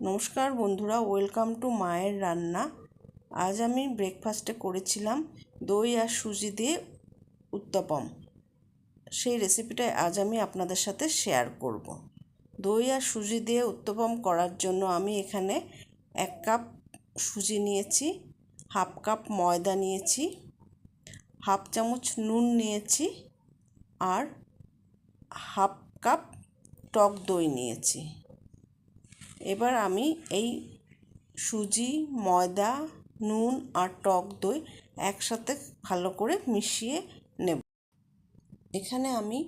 নমস্কার বন্ধুরা, welcome to মায়ের রান্না। আজ আমি ব্রেকফাস্টে করেছিলাম দই আর সুজি দিয়ে উত্তপম। সেই রেসিপিটাই আজ আমি আপনাদের সাথে শেয়ার করব। দই আর সুজি দিয়ে উত্তপম করার জন্য আমি এখানে এক কাপ সুজি নিয়েছি, হাফ কাপ ময়দা নিয়েছি, হাফ চামচ নুন নিয়েছি আর হাফ কাপ টক দই নিয়েছি। এবার আমি এই সুজি, ময়দা, নুন আর টক দই একসাথে ভালো করে মিশিয়ে নেব। এখানে আমি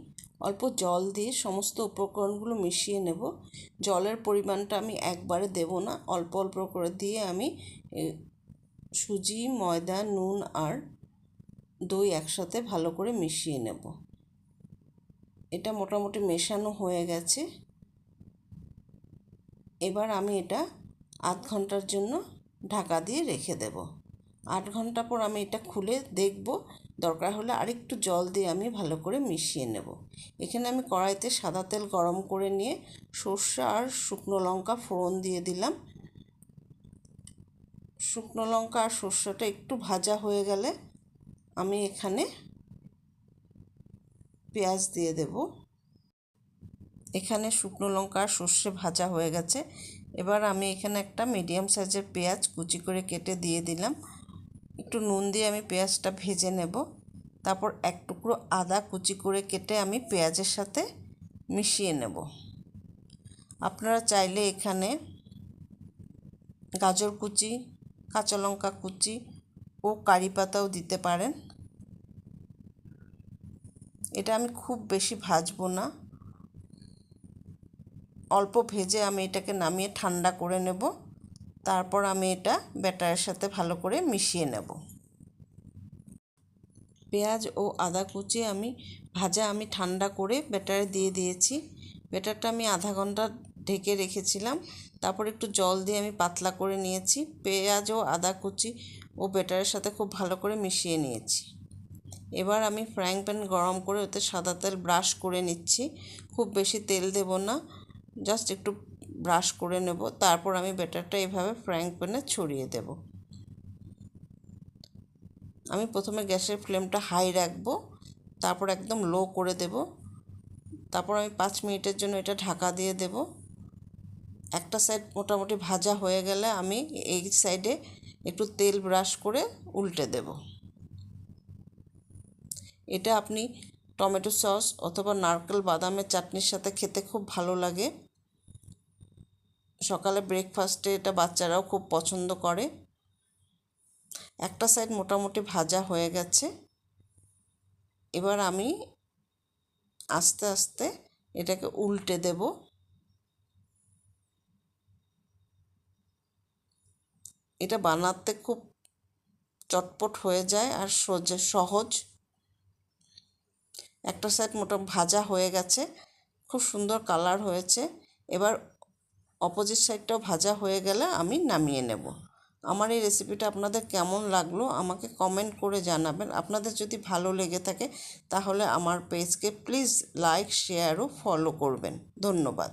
অল্প জল দিয়ে সমস্ত উপকরণগুলো মিশিয়ে নেব। জলের পরিমাণটা আমি একবারে দেব না, অল্প অল্প করে দিয়ে আমি সুজি, ময়দা, নুন আর দই একসাথে ভালো করে মিশিয়ে নেব। এটা মোটামুটি মেশানো হয়ে গেছে। এবার আমি এটা আধ ঘণ্টার জন্য ঢাকা দিয়ে রেখে দেব। আট ঘণ্টা পর আমি এটা খুলে দেখব। দরকার হলে আরেকটু জল দিয়ে আমি ভালো করে মিশিয়ে নেব। এখানে আমি কড়াইতে সাদা তেল গরম করে নিয়ে সর্ষে আর শুকনো লঙ্কা ফোড়ন দিয়ে দিলাম। শুকনো লঙ্কা আর সর্ষেটা একটু ভাজা হয়ে গেলে আমি এখানে পেঁয়াজ দিয়ে দেবো। এখানে শুকনো লঙ্কা আর সর্ষে ভাজা হয়ে গেছে। এবার আমি এখানে একটা মিডিয়াম সাইজের পেঁয়াজ কুচি করে কেটে দিয়ে দিলাম। একটু নুন দিয়ে আমি পেঁয়াজটা ভেজে নেব। তারপর এক টুকরো আদা কুচি করে কেটে আমি পেঁয়াজের সাথে মিশিয়ে নেব। আপনারা চাইলে এখানে গাজর কুচি, কাঁচা লঙ্কা কুচি ও কারি পাতাও দিতে পারেন। এটা আমি খুব বেশি ভাজবো না। অল্প ভেজে আমি এটাকে নামিয়ে ঠান্ডা করে নেব। তারপর আমি এটা ব্যাটারের সাথে ভালো করে মিশিয়ে নেব। পেঁয়াজ ও আদা কুচি আমি ভাজা আমি ঠান্ডা করে ব্যাটারে দিয়ে দিয়েছি। ব্যাটারটা আমি আধা ঘণ্টা ঢেকে রেখেছিলাম। তারপর একটু জল দিয়ে আমি পাতলা করে নিয়েছি। পেঁয়াজ ও আদা কুচি ও ব্যাটারের সাথে খুব ভালো করে মিশিয়ে নিয়েছি। এবার আমি ফ্রাইং প্যান গরম করে ওতে সাদা তেল ব্রাশ করে নিচ্ছি। খুব বেশি তেল দেব না। জাস্ট একটু ব্রাশ করে নেব, তারপর আমি ব্যাটারটা এভাবে ফ্রাইং প্যানে ছড়িয়ে দেব। আমি প্রথমে গ্যাসের ফ্লেমটা হাই রাখব, তারপর একদম লো করে দেব। তারপর আমি পাঁচ মিনিটের জন্য এটা ঢাকা দিয়ে দেব। একটা সাইড মোটামুটি ভাজা হয়ে গেলে আমি এই সাইডে একটু তেল ব্রাশ করে উল্টে দেব। এটা আপনি টমেটো সস অথবা নারকেল বাদামের চাটনির সাথে খেতে খুব ভালো লাগে। সকালে ব্রেকফাস্টে এটা বাচ্চারাও খুব পছন্দ করে। একটা সাইড মোটামুটি ভাজা হয়ে গেছে। এবার আমি আস্তে আস্তে এটাকে উল্টে দেব। এটা বানাতে খুব চটপট হয়ে যায় আর সোজা সহজ। একটা সাইড মোটা ভাজা হয়ে গেছে, খুব সুন্দর কালার হয়েছে। এবার অপোজিট সাইডটাও ভাজা হয়ে গেলে আমি নামিয়ে নেব। আমার এই রেসিপিটা আপনাদের কেমন লাগল আমাকে কমেন্ট করে জানাবেন। আপনাদের যদি ভালো লেগে থাকে তাহলে আমার পেজকে প্লিজ লাইক, শেয়ার ও ফলো করবেন। ধন্যবাদ।